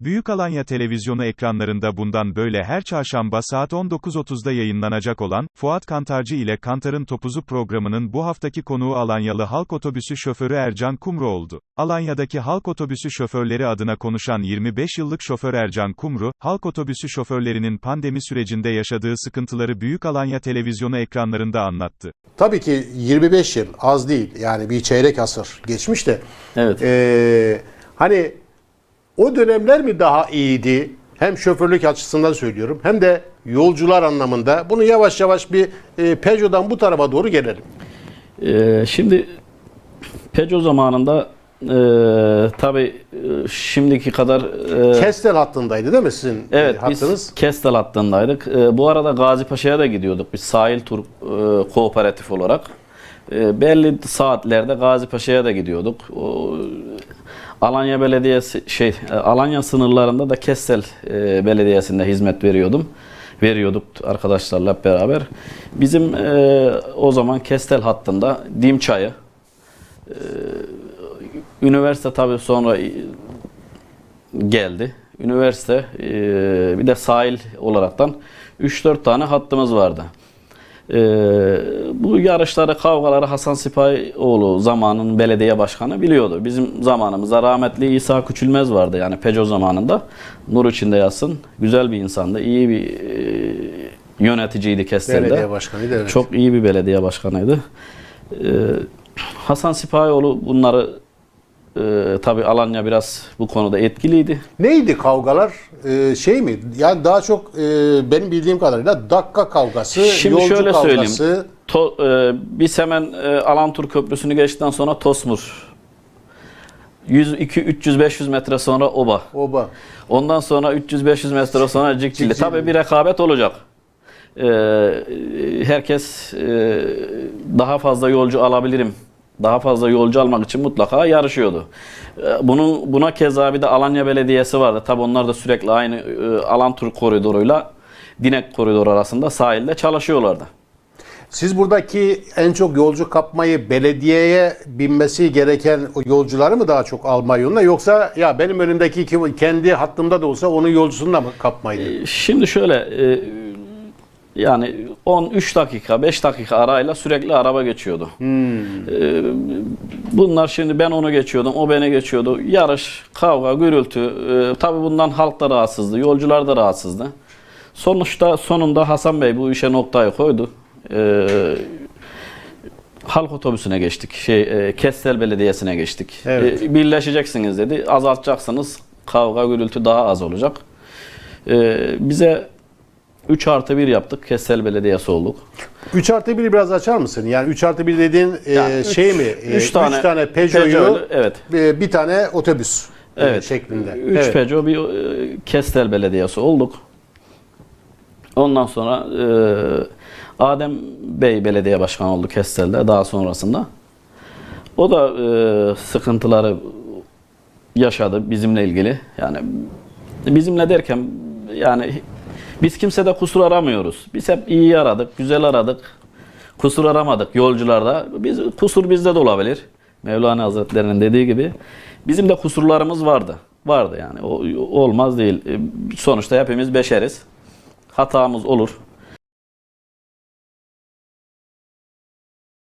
Büyük Alanya televizyonu ekranlarında bundan böyle her çarşamba saat 19.30'da yayınlanacak olan, Fuat Kantarcı ile Kantar'ın Topuzu programının bu haftaki konuğu Alanyalı halk otobüsü şoförü Ercan Kumru oldu. Alanya'daki halk otobüsü şoförleri adına konuşan 25 yıllık şoför Ercan Kumru, halk otobüsü şoförlerinin pandemi sürecinde yaşadığı sıkıntıları Büyük Alanya televizyonu ekranlarında anlattı. Tabii ki 25 yıl az değil. Yani bir çeyrek asır geçmiş de. Evet. Ee, hani o dönemler mi daha iyiydi? Hem şoförlük açısından söylüyorum hem de yolcular anlamında. Bunu yavaş yavaş bir e, Peugeot'dan bu tarafa doğru gelelim. Ee, şimdi Peugeot zamanında e, tabii e, şimdiki kadar e, Kestel hattındaydı değil mi sizin evet e, hattınız? biz Kestel hattındaydık. E, bu arada Gazi Paşa'ya da gidiyorduk biz sahil tur e, kooperatif olarak. E, belli saatlerde Gazi Paşa'ya da gidiyorduk. O, Alanya Belediyesi şey e, Alanya sınırlarında da Kestel e, Belediyesi'nde hizmet veriyordum. Veriyorduk arkadaşlarla beraber. Bizim e, o zaman Kestel hattında Dimçay'ı e, üniversite tabii sonra e, geldi. Üniversite e, bir de sahil olaraktan 3-4 tane hattımız vardı. E, bu yarışları, kavgaları Hasan Sipahioğlu zamanın belediye başkanı biliyordu. Bizim zamanımızda rahmetli İsa Küçülmez vardı yani Peugeot zamanında. Nur içinde yatsın. Güzel bir insandı. iyi bir e, yöneticiydi Kestel'de. Belediye başkanıydı evet. Çok iyi bir belediye başkanıydı. Ee, Hasan Sipahioğlu bunları e, tabi Alanya biraz bu konuda etkiliydi. Neydi kavgalar? Ee, şey mi? Yani daha çok e, benim bildiğim kadarıyla dakika kavgası, Şimdi yolcu şöyle kavgası. söyleyeyim. To, e, biz hemen e, Alantur Köprüsü'nü geçtikten sonra Tosmur. 100, 2, 300, 500 metre sonra Oba. Oba. Ondan sonra 300-500 metre sonra Cikcili. Cikcili. Tabii bir rekabet olacak. Ee, herkes e, daha fazla yolcu alabilirim. Daha fazla yolcu almak için mutlaka yarışıyordu. Ee, Bunun buna keza bir de Alanya Belediyesi vardı. Tabii onlar da sürekli aynı e, Alantur koridoruyla Dinek koridoru arasında sahilde çalışıyorlardı. Siz buradaki en çok yolcu kapmayı belediyeye binmesi gereken yolcuları mı daha çok almayı yoluna yoksa ya benim önümdeki kendi hattımda da olsa onun yolcusunu da mı kapmaydı? Şimdi şöyle e, yani 13 dakika 5 dakika arayla sürekli araba geçiyordu. E, bunlar şimdi ben onu geçiyordum o beni geçiyordu. Yarış, kavga, gürültü. E, tabii bundan halk da rahatsızdı. Yolcular da rahatsızdı. Sonuçta sonunda Hasan Bey bu işe noktayı koydu. E, halk otobüsüne geçtik. Şey, e, Kestel Belediyesi'ne geçtik. Evet. E, birleşeceksiniz dedi. Azaltacaksınız. Kavga, gürültü daha az olacak. E, bize 3 artı 1 yaptık. Kestel Belediyesi olduk. 3 artı 1'i biraz açar mısın? Yani 3 artı 1 dediğin e, Yani üç- şey mi? üç E, üç tane tane, Peugeot'yu evet. e, bir tane otobüs e, Evet. şeklinde. 3 Evet. Peugeot bir e, Kestel Belediyesi olduk. Ondan sonra e, Adem Bey belediye başkanı oldu Kestel'de daha sonrasında. O da e, sıkıntıları yaşadı bizimle ilgili. Yani bizimle derken yani biz kimsede kusur aramıyoruz. Biz hep iyi aradık, güzel aradık. Kusur aramadık yolcularda. Biz kusur bizde de olabilir. Mevlana Hazretleri'nin dediği gibi. Bizim de kusurlarımız vardı. Vardı yani. O olmaz değil. E, Sonuçta hepimiz beşeriz. Hatamız olur.